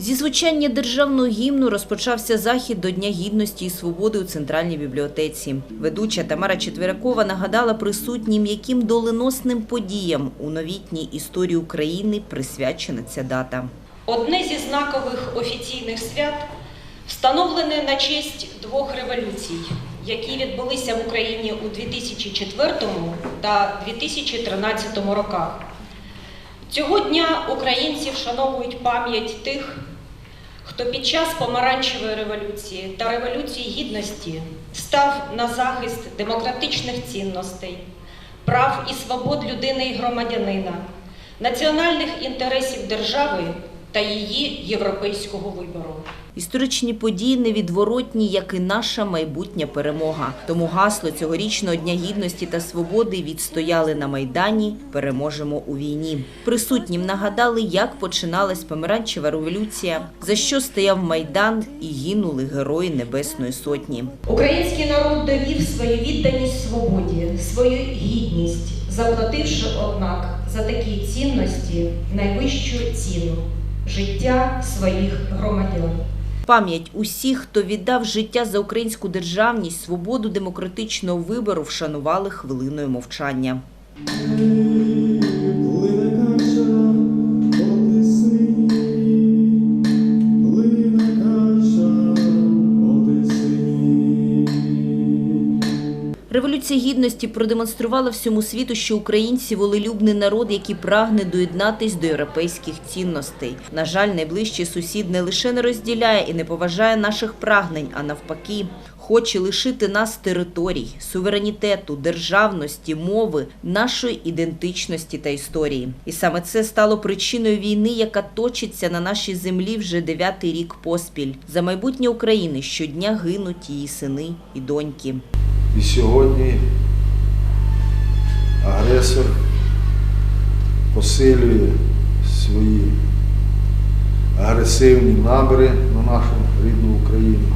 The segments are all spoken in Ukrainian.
Зі звучання державного гімну розпочався захід до Дня гідності і свободи у центральній бібліотеці. Ведуча Тамара Четверякова нагадала присутнім, яким доленосним подіям у новітній історії України присвячена ця дата. Одне зі знакових офіційних свят встановлене на честь двох революцій, які відбулися в Україні у 2004 та 2013 роках. Цього дня українці вшановують пам'ять тих, хто під час помаранчевої революції та революції гідності став на захист демократичних цінностей, прав і свобод людини і громадянина, національних інтересів держави та її європейського вибору. Історичні події невідворотні, як і наша майбутня перемога. Тому гасло цьогорічного Дня гідності та свободи відстояли на Майдані Переможемо у війні. Присутнім нагадали, як починалась помаранчева революція, за що стояв Майдан і гинули герої Небесної Сотні. Український народ довів свою відданість свободі, свою гідність, заплативши, однак, за такі цінності найвищу ціну життя своїх громадян. Пам'ять усіх, хто віддав життя за українську державність, свободу демократичного вибору, вшанували хвилиною мовчання. Революція гідності продемонструвала всьому світу, що українці волелюбний народ, який прагне доєднатись до європейських цінностей. На жаль, найближчий сусід не лише не розділяє і не поважає наших прагнень, а навпаки. Хоче лишити нас територій, суверенітету, державності, мови, нашої ідентичності та історії. І саме це стало причиною війни, яка точиться на нашій землі вже дев'ятий рік поспіль. За майбутнє України щодня гинуть її сини і доньки. І сьогодні агресор посилює свої агресивні набери на нашу рідну Україну.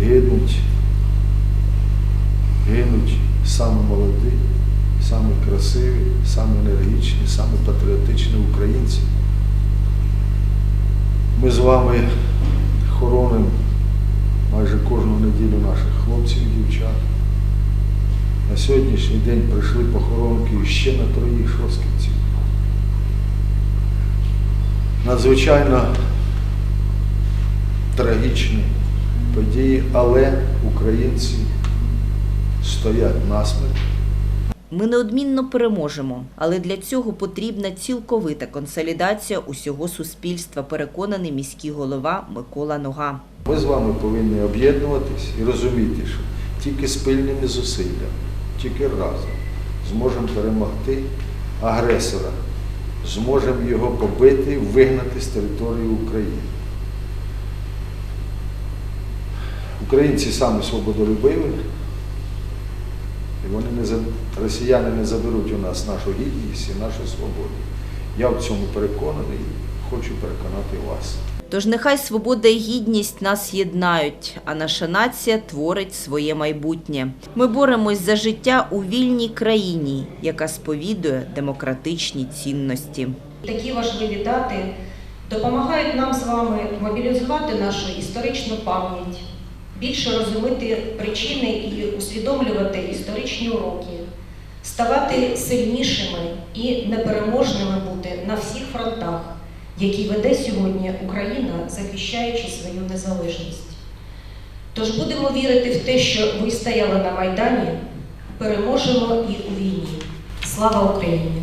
Гинуть, гинуть саме молоді, саме красиві, саме енергічні, саме патріотичні українці. Ми з вами хоронимо майже кожну неділю наших хлопців і дівчат. На сьогоднішній день прийшли похоронки ще на троїх шостківців. Надзвичайно трагічні події, але українці стоять насмерть. Ми неодмінно переможемо, але для цього потрібна цілковита консолідація усього суспільства, переконаний міський голова Микола Нога. Ми з вами повинні об'єднуватись і розуміти, що тільки спільними зусиллями, тільки разом зможемо перемогти агресора, зможемо його побити, вигнати з території України. Українці самі свободолюбиві, і вони не за... росіяни не заберуть у нас нашу гідність і нашу свободу. Я в цьому переконаний і хочу переконати вас. Тож нехай свобода і гідність нас єднають, а наша нація творить своє майбутнє. Ми боремось за життя у вільній країні, яка сповідує демократичні цінності. Такі важливі дати допомагають нам з вами мобілізувати нашу історичну пам'ять, більше розуміти причини і усвідомлювати історичні уроки, ставати сильнішими і непереможними бути на всіх фронтах, які веде сьогодні Україна, захищаючи свою незалежність. Тож будемо вірити в те, що ви стояли на Майдані, переможемо і у війні. Слава Україні!